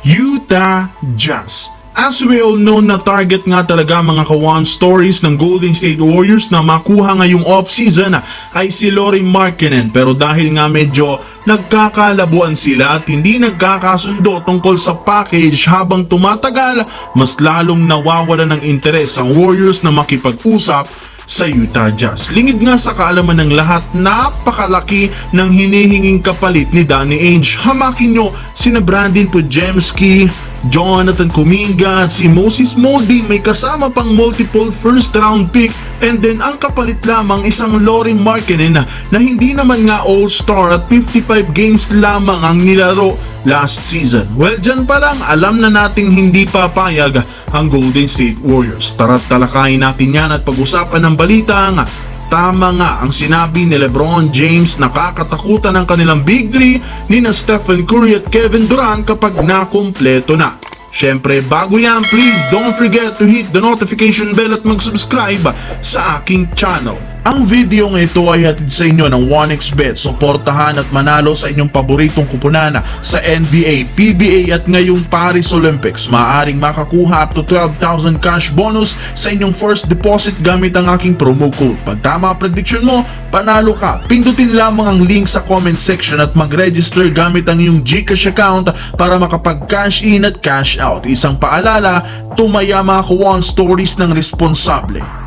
Utah Jazz. As we all know na target nga talaga mga kawan stories ng Golden State Warriors na makuha ngayong off-season ay si Laurie Markkinen pero dahil nga medyo nagkakalabuan sila at hindi nagkakasundo tungkol sa package habang tumatagal mas lalong nawawala ng interes ang Warriors na makipag-usap sa Utah Jazz. Lingid nga sa kaalaman ng lahat, napakalaki ng hinihinging kapalit ni Danny Ainge. Hamakin nyo sina Brandon Podjemski, Jonathan Kuminga at si Moses Moldy may kasama pang multiple first round pick and then ang kapalit lamang isang Laurie Markkinen na, hindi naman nga all-star at 55 games lamang ang nilaro last season. Well, dyan pa lang, alam na nating hindi papayag ang Golden State Warriors. Tara't talakayin natin yan at pag-usapan ng balita nga Tama nga ang sinabi ni Lebron James nakakatakutan ng kanilang big three ni na Stephen Curry at Kevin Durant kapag nakumpleto na. Siyempre, bago yan, please don't forget to hit the notification bell at mag-subscribe sa aking channel. Ang video ng ito ay hatid sa inyo ng 1xBet. Suportahan at manalo sa inyong paboritong kupunan sa NBA, PBA at ngayong Paris Olympics. Maaring makakuha up to 12,000 cash bonus sa inyong first deposit gamit ang aking promo code. Pag tama prediction mo, panalo ka. Pindutin lamang ang link sa comment section at mag-register gamit ang iyong Gcash account para makapag-cash in at cash out. Isang paalala, tumaya mga kuwan stories ng responsable.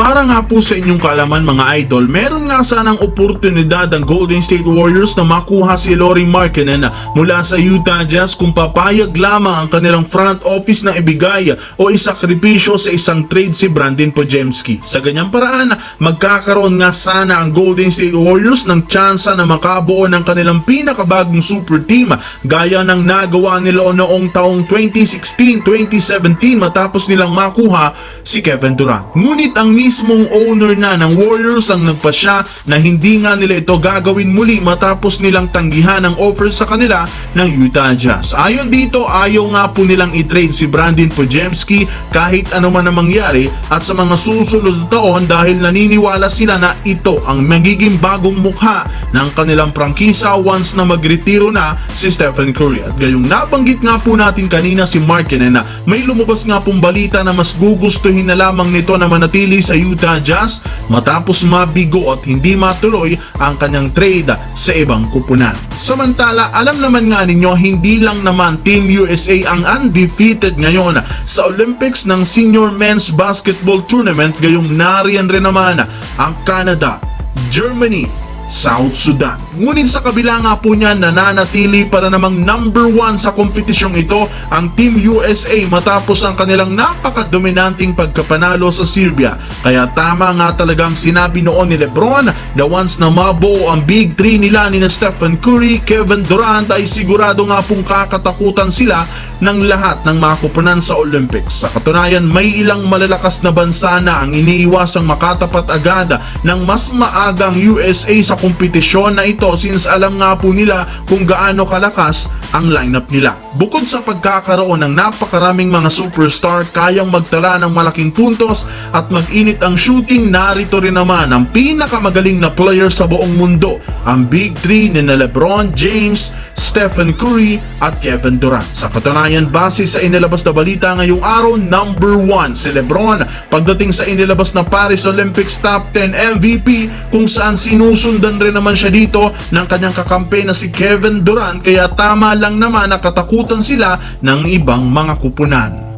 Para nga po sa inyong kaalaman mga idol, meron nga sanang oportunidad ang Golden State Warriors na makuha si Laurie Markkinen mula sa Utah Jazz kung papayag lamang ang kanilang front office na ibigay o isakripisyo sa isang trade si Brandon Podjemski. Sa ganyang paraan, magkakaroon nga sana ang Golden State Warriors ng tsansa na makabuo ng kanilang pinakabagong super team gaya ng nagawa nila noong taong 2016-2017 matapos nilang makuha si Kevin Durant. Ngunit ang mismong owner na ng Warriors ang nagpasya na hindi nga nila ito gagawin muli matapos nilang tanggihan ang offer sa kanila ng Utah Jazz. Ayon dito, ayaw nga po nilang i-trade si Brandon Podjemski kahit ano man ang mangyari at sa mga susunod na taon dahil naniniwala sila na ito ang magiging bagong mukha ng kanilang prangkisa once na magretiro na si Stephen Curry. At gayong nabanggit nga po natin kanina si Markkinen na may lumabas nga pong balita na mas gugustuhin na lamang nito na manatili sa Utah Jazz matapos mabigo at hindi matuloy ang kanyang trade sa ibang kupunan. Samantala, alam naman nga ninyo hindi lang naman Team USA ang undefeated ngayon sa Olympics ng Senior Men's Basketball Tournament gayong nariyan rin naman ang Canada, Germany, South Sudan. Ngunit sa kabila nga po niya nananatili para namang number one sa kompetisyong ito ang Team USA matapos ang kanilang napakadominanting pagkapanalo sa Serbia. Kaya tama nga talagang sinabi noon ni Lebron na once na mabuo ang big three nila ni Stephen Curry, Kevin Durant ay sigurado nga pong kakatakutan sila ng lahat ng mga kupunan sa Olympics. Sa katunayan, may ilang malalakas na bansa na ang iniiwasang makatapat agad ng mas maagang USA sa kompetisyon na ito since alam nga po nila kung gaano kalakas ang lineup nila. Bukod sa pagkakaroon ng napakaraming mga superstar kayang magtala ng malaking puntos at mag-init ang shooting, narito rin naman ang pinakamagaling na player sa buong mundo, ang Big 3 ni Lebron James, Stephen Curry at Kevin Durant. Sa katunayan, base sa inilabas na balita ngayong araw, number 1 si Lebron pagdating sa inilabas na Paris Olympics Top 10 MVP kung saan sinusundan rin naman siya dito ng kanyang kakampi na si Kevin Durant kaya tama lang naman na katakutan sila ng ibang mga kupunan.